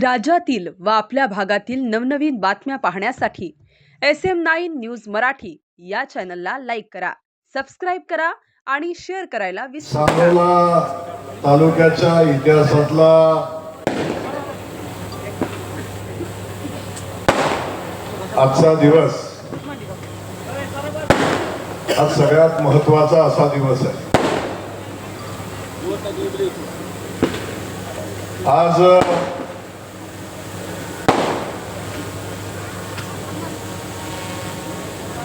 राज्यातील व आपल्या भागातील नवनवीन बातम्या पाहण्यासाठी S M nine news Marathi या चॅनलला लाईक करा सबस्क्राईब करा आणि शेअर करायला सांगोला तालुक्याच्या इतिहासातला आजचा दिवस आज सगळ्यात महत्त्वाचा असा दिवस आहे. आज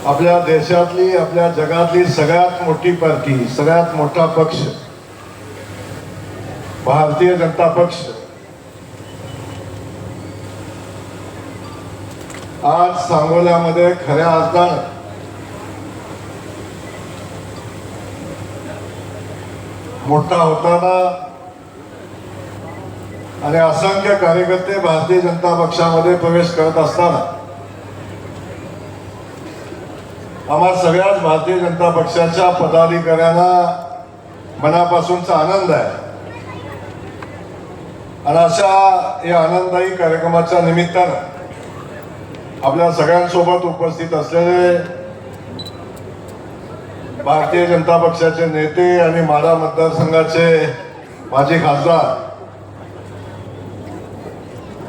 आपल्या देशातली आपल्या जगातली सगळ्यात मोठी पार्टी सगळ्यात मोठा पक्ष भारतीय जनता पक्ष. आज सांगोल्यामध्ये खऱ्या अर्थानं मोठा होताना आणि असंख्य कार्यकर्ते भारतीय जनता पक्षामध्ये प्रवेश करत असताना आम्हा सगळ्याच भारतीय जनता पक्षाच्या पदाधिकाऱ्यांना मनापासूनचा आनंद आहे. आणि अशा या आनंददायी कार्यक्रमाच्या निमित्तानं आपल्या सगळ्यांसोबत उपस्थित असलेले भारतीय जनता पक्षाचे नेते आणि माढा मतदारसंघाचे माजी खासदार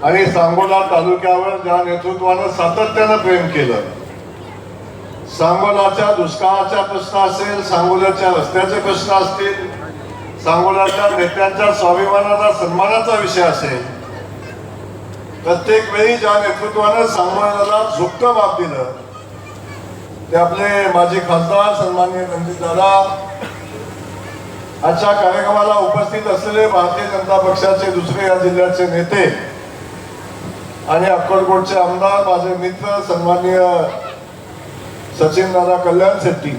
आणि सांगोला तालुक्यावर ज्या नेतृत्वानं सातत्यानं प्रेम केलं सांगोलाच्या दुष्काळाचा प्रश्न असेल सांगोल्याच्या रस्त्याचे प्रश्न असतील सांगोल्याच्या नेत्यांच्या स्वाभिमानाचा सन्मानाचा विषय असेल प्रत्येक वेळी ज्या नेतृत्वानं सांगोल्याला झुकतं बाब दिलं ते आपले माजी खासदार सन्माननीय रणजित दादा आजच्या कार्यक्रमाला उपस्थित असलेले भारतीय जनता पक्षाचे दुसरे या जिल्ह्याचे नेते आणि अक्कलकोटचे आमदार माझे मित्र सन्माननीय सचिन दादा कल्याण शेट्टी.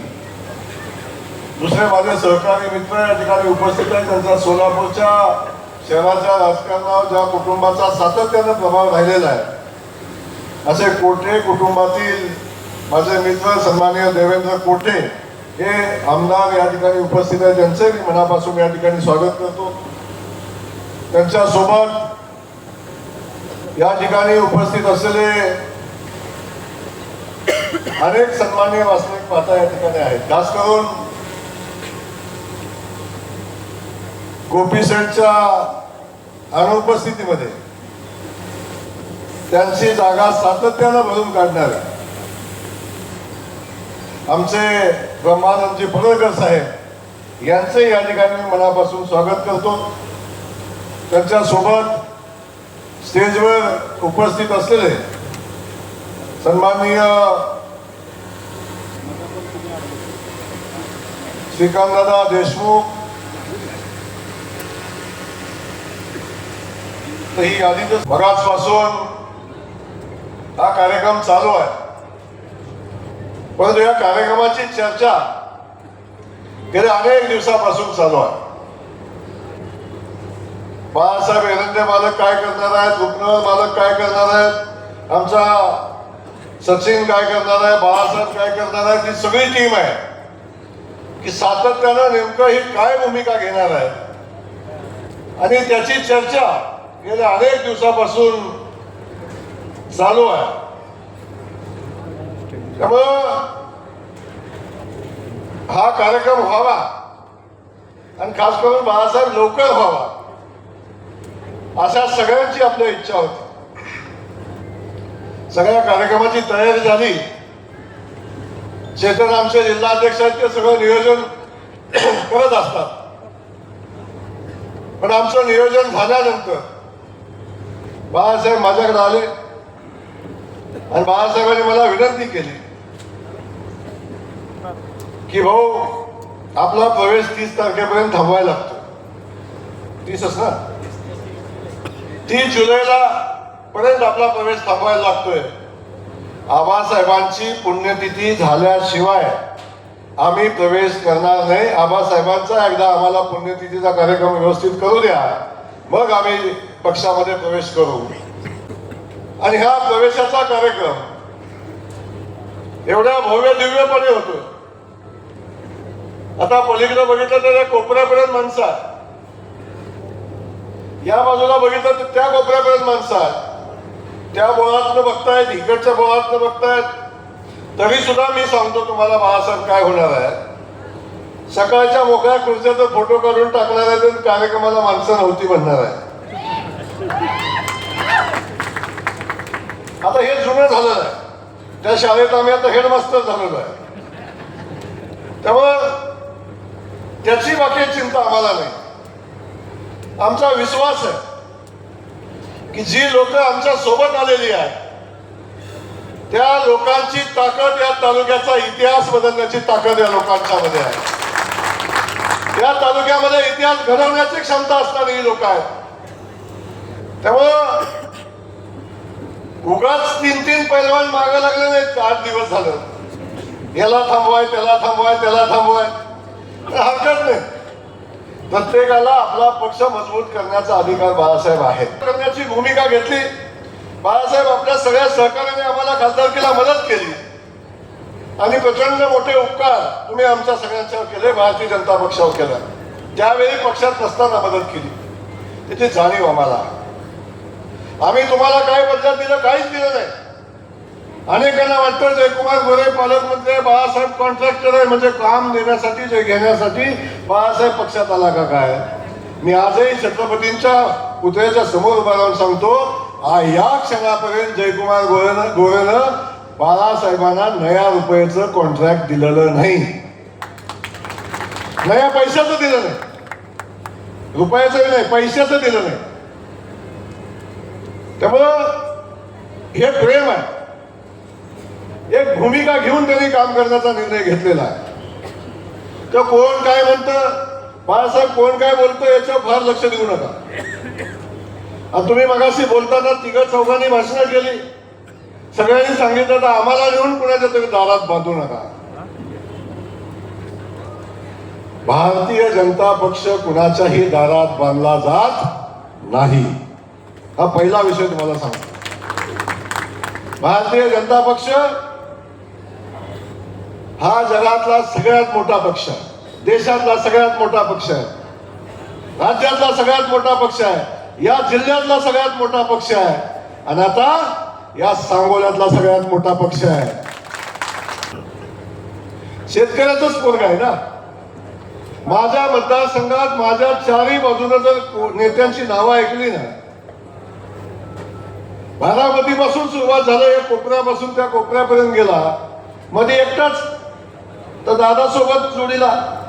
दुसरे माझे सहकारी मित्र या ठिकाणी उपस्थित आहेत. त्यांचा सोलापूरच्या शहराच्या राजकारणावर ज्या कुटुंबाचा सातत्यानं प्रभाव राहिलेला आहे असे कोठे कुटुंबातील माझे मित्र सन्माननीय देवेंद्र कोठे हे आमदार या ठिकाणी उपस्थित आहेत. त्यांचे मी मनापासून या ठिकाणी स्वागत करतो. त्यांच्यासोबत या ठिकाणी उपस्थित असलेले अनेक सन्माननीय वास्तविक पाहता या ठिकाणी आहेत. खास करून गोपीसेनच्या अनुपस्थितीमध्ये त्यांची जागा सातत्यानं भरून काढणारे आमचे ब्रह्मानंदजी पडळकर साहेब यांचे या ठिकाणी मी मनापासून स्वागत करतो. त्यांच्यासोबत स्टेजवर उपस्थित असलेले सन्माननीय श्रीकांतदादा देशमुख. तर ही यादीतच मगाचपासून हा कार्यक्रम चालू आहे. परंतु या कार्यक्रमाची चर्चा गेल्या अनेक दिवसापासून चालू आहे. बाळासाहेब एरंडे मालक काय करणार आहेत? उपनगर मालक काय करणार आहेत? आमचा सचिन काय करणार आहे? बाळासाहेब काय करणार आहेत? ही सगळी टीम आहे. की सातत्यानं नेमकं ही काय भूमिका घेणार आहे? आणि त्याची चर्चा गेल्या अनेक दिवसापासून चालू आहे. त्यामुळं हा कार्यक्रम व्हावा आणि खास करून बाळासाहेब लवकर व्हावा अशा सगळ्यांची आपली इच्छा होती. सगळ्या कार्यक्रमाची तयारी झाली. चेतन आमचे जिल्हाध्यक्ष आहेत ते सगळं नियोजन करत असतात. पण आमचं नियोजन झाल्यानंतर बाळासाहेब माझ्याकडे आले आणि बाळासाहेबांनी मला विनंती केली की भाऊ आपला प्रवेश तीस तारखेपर्यंत थांबवायला लागतो. तीसच ना? तीस जुलैला पर्यंत आपला प्रवेश थांबवायला लागतोय. आबासाहेबांची पुण्यतिथी झाल्याशिवाय आम्ही प्रवेश करणार नाही. आबासाहेबांचा एकदा आम्हाला पुण्यतिथीचा कार्यक्रम व्यवस्थित करू द्या. मग आम्ही पक्षामध्ये प्रवेश करू. आणि हा प्रवेशाचा कार्यक्रम एवढ्या भव्य दिव्यपणे होतो आता पलीकडे बघितलं तर कोपऱ्यापर्यंत माणसं या बाजूला बघितलं तर त्या कोपऱ्यापर्यंत माणसं त्या बोळातनं बघतायत इकडच्या बोळातनं बघतायत. तरी सुद्धा मी सांगतो तुम्हाला बाळासाहेब काय होणार आहे. सकाळच्या मोकळ्या खुर्च्याचा फोटो काढून टाकणार आहे तर कार्यक्रमाला माणसं नव्हती म्हणणार आहे आता हे जुनं झालं आहे. त्या शाळेत आम्ही आता हेडमास्टर झालेलो आहे. त्यामुळं त्याची बाकी चिंता आम्हाला नाही. आमचा विश्वास आहे. की जी लोक आमच्यासोबत आलेली आहे त्या लोकांची ताकद या तालुक्याचा इतिहास बदलण्याची ताकद या लोकांच्या मध्ये आहे. या तालुक्यामध्ये इतिहास घडवण्याची क्षमता असणारी ही लोक आहेत. त्यामुळं उगाच तीन तीन पैलवान मागे लागले नाहीत आठ दिवस झालं. याला थांबवाय त्याला थांबवाय त्याला थांबवाय. हरकत नाही. प्रत्येकाला आपला पक्ष मजबूत करण्याचा अधिकार बाळासाहेब आहे करण्याची भूमिका घेतली. बाळासाहेब आपल्या सगळ्या सहकार्याने आम्हाला खासदारकीला मदत केली. आणि प्रचंड मोठे उपकार तुम्ही आमच्या सगळ्यांच्यावर केले भारतीय जनता पक्षावर केला. त्यावेळी पक्षात नसताना मदत केली. त्याची जाणीव आम्हाला. आम्ही तुम्हाला काय बदल्यात दिलं काहीच दिलं नाही. अनेकांना वाटतं जयकुमार गोरे पालकमंत्री आहे, बाळासाहेब कॉन्ट्रॅक्टर आहे. म्हणजे काम देण्यासाठी जे घेण्यासाठी बाळासाहेब पक्षात आला का काय? मी आजही छत्रपतींच्या पुतळ्याच्या समोर उभा राहून सांगतो आ या क्षणापर्यंत जयकुमार गोरेनं गोरेनं बाळासाहेबांना नया रुपयाचं कॉन्ट्रॅक्ट दिलेलं नाही. नया पैशाचं दिलं नाही. रुपयाचं नाही पैशाचं दिलं नाही. त्यामुळं हे प्रेम आहे. एक भूमिका घेऊन त्यांनी काम करण्याचा निर्णय घेतलेला आहे. तर कोण काय म्हणतं? बाळासाहेब कोण काय बोलतो याच्यावर फार लक्ष देऊ नका. आणि तुम्ही मगाशी बोलताना तिघ चौघांनी भाषणं केली. सगळ्यांनी सांगितलं तर आम्हाला नेऊन कुणाच्या तुम्ही दारात बांधू नका. भारतीय जनता पक्ष कुणाच्याही दारात बांधला जात नाही. हा पहिला विषय तुम्हाला सांगतो. भारतीय जनता पक्ष हा जगातला सगळ्यात मोठा पक्ष आहे. देशातला सगळ्यात मोठा पक्ष आहे. राज्यातला सगळ्यात मोठा पक्ष आहे. या जिल्ह्यातला सगळ्यात मोठा पक्ष आहे. आणि आता या सांगोल्यातला सगळ्यात मोठा पक्ष आहे. शेतकऱ्याचाच पोरग आहे ना? माझ्या मतदारसंघात माझ्या चारही बाजूने जर को- नेत्यांची नावं ऐकली ना बारामतीपासून सुरुवात झालं या कोपऱ्यापासून त्या कोपऱ्यापर्यंत गेला. मध्ये एकटाच तर दादासोबत जोडीला.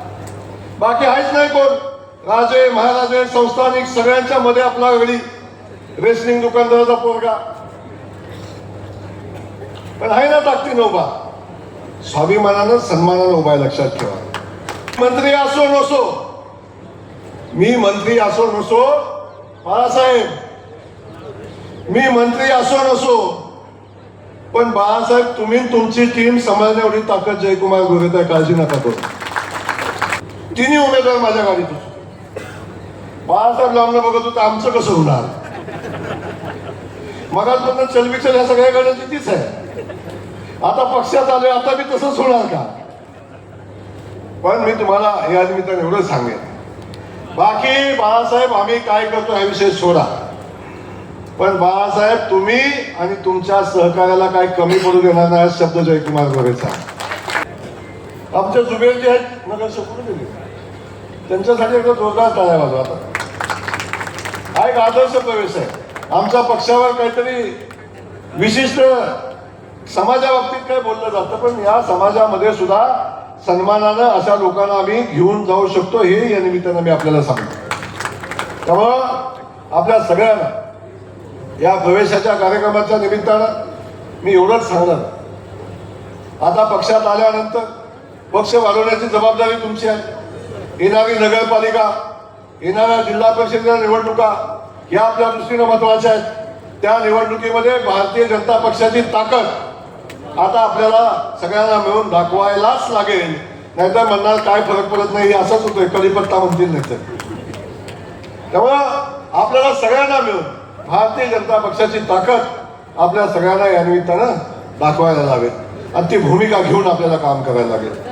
बाकी आहेच नाही कोण. राजे महाराजे संस्थानिक सगळ्यांच्या मध्ये आपला वेळी रेसलिंग दुकानदाराचा पोरगा. पण आहे ना ताकदीनं उभा. स्वाभिमानानं सन्मानानं उभा आहे लक्षात ठेवा. मंत्री असो नसो. मी मंत्री असो नसो. बाळासाहेब. मी मंत्री असो नसो. पण बाळासाहेब तुम्ही तुमची टीम सांभाळण्या एवढी ताकद जयकुमार गोरेत आहे काळजी नका करू. तिन्ही उमेदवार माझ्या गाडीत होते. बाळासाहेब लांबलं बघत होतं आमचं कसं होणार? मगापर्यंत चलबिचल ह्या सगळ्या गाड्यांची तीच आहे. आता पक्षात आले आता मी तसंच होणार का? पण मी तुम्हाला या निमित्ताने एवढं सांगेन. बाकी बाळासाहेब आम्ही काय करतो हा विषय सोडा. पण बाळासाहेब तुम्ही आणि तुमच्या सहकार्याला काय कमी पडू देणार नाही शब्द जयकुमार गोरेचा. आमच्या जुबेर जे आहेत नगर कुठे त्यांच्यासाठी एकदा जोरदार टाळ्या वाजवा आता. हा एक आदर्श प्रवेश आहे. आमच्या पक्षावर काहीतरी विशिष्ट समाजाबाबतीत काय बोललं जातं पण या समाजामध्ये सुद्धा सन्मानानं अशा लोकांना आम्ही घेऊन जाऊ शकतो हे या निमित्तानं मी आपल्याला सांगतो. त्यामुळं आपल्या सगळ्यांना या प्रवेशाच्या कार्यक्रमाच्या निमित्तानं मी एवढंच सांगणार. आता पक्षात आल्यानंतर पक्ष वाढवण्याची जबाबदारी तुमची आहे. येणारी नगरपालिका येणाऱ्या जिल्हा परिषदेच्या निवडणुका या आपल्या दृष्टीनं महत्त्वाच्या आहेत. त्या निवडणुकीमध्ये भारतीय जनता पक्षाची ताकद आता आपल्याला सगळ्यांना मिळून दाखवायलाच लागेल. नाहीतर म्हणणार काय फरक पडत नाही असंच होतोय. कलिपत्ता म्हणतील नाही तर त्यामुळं आपल्याला सगळ्यांना मिळून भारतीय जनता पक्षाची ताकद आपल्या सगळ्यांना या निमित्तानं दाखवायला लागेल आणि ती भूमिका घेऊन आपल्याला काम करायला लागेल.